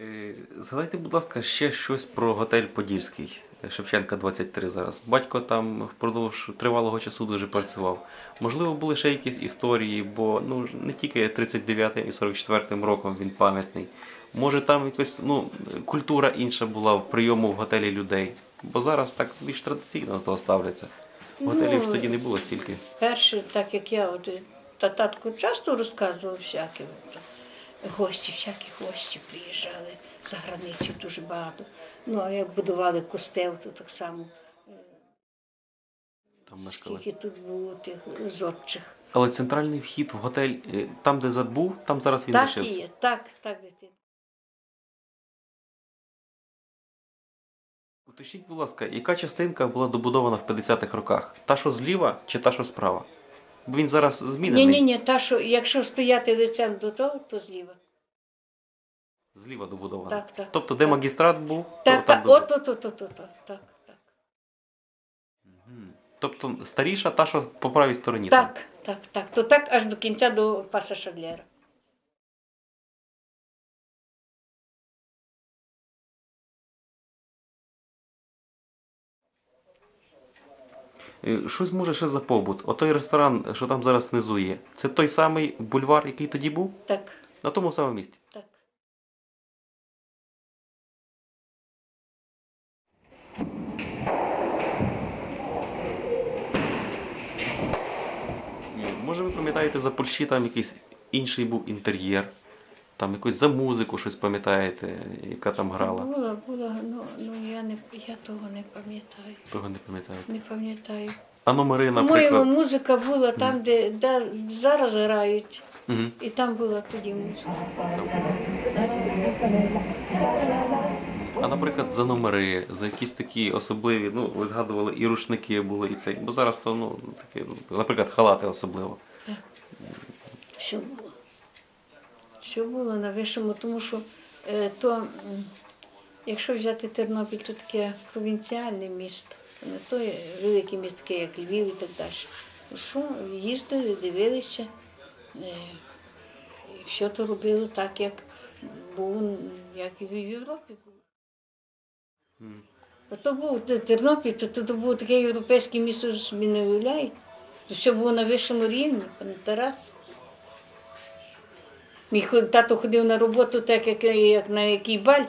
Е, Згадайте, будь ласка, ще щось про готель Подільський. Шевченка 23 зараз. Батько там впродовж тривалого часу дуже працював. Можливо, були ще якісь історії, бо ну не тільки 39 і 44 роком він пам'ятний. Може, там якась ну, культура інша була в прийому в готелі людей. Бо зараз так більш традиційно до того ставляться. Готелів ж Ну, тоді не було стільки. Перше, так як я от, та татко часто розказував всяке. Гості, всякі гості приїжджали за границю дуже багато. Ну, а як будували костел, то так само. Там мешкали. Скільки тут було тих зодчих. Але центральний вхід в готель, е, там, де зад був, там зараз він Так і лишився. є, так, так, дитина. Уточніть, будь ласка, яка частинка була добудована в 50-х роках? Та, що зліва, чи та, що справа? Бо він зараз змінений. Ні, ні, ні, та, що якщо стояти лицем до того, то зліва. Зліва добудована. Так, так. Тобто, де так. магістрат був, Так, то так, там от, от, от, от, от, так, так. Мгм. Тобто старіша, та, що по правій стороні. там. Так, так, так. То так аж до кінця до паса Шадлера. Щось може ще за побут. Отой ресторан, що там зараз внизу є, це той самий бульвар, який тоді був? Так, На тому самому місці. так. Е, Може, ви пам'ятаєте за Польщі там якийсь інший був інтер'єр, там якось за музику щось пам'ятаєте, яка там грала? Була, була, ну, ну я не я того не пам'ятаю. Того не пам'ятаєте. Не пам'ятаю. А номери, По-моєму, музика була там, де, де зараз грають, Угу. і там була тоді музика. А наприклад, за номери, за якісь такі особливі, ну, ви згадували, і рушники були, і цей. Бо зараз то, ну, таке, наприклад, халати особливо. Все було. Все було на вищому, тому що е, то, якщо взяти Тернопіль, то таке провінціальне місто, не то велике місто, таке, як Львів і так далі. Ну Що, їздили, дивилися, е, і все то робили так, як було, як і в Європі то був Тернопіль, то, то, було таке європейське місто, що собі не уявляє. То все було на вищому рівні, пане Тарас. Мій тато ходив на роботу, так як, як на який баль,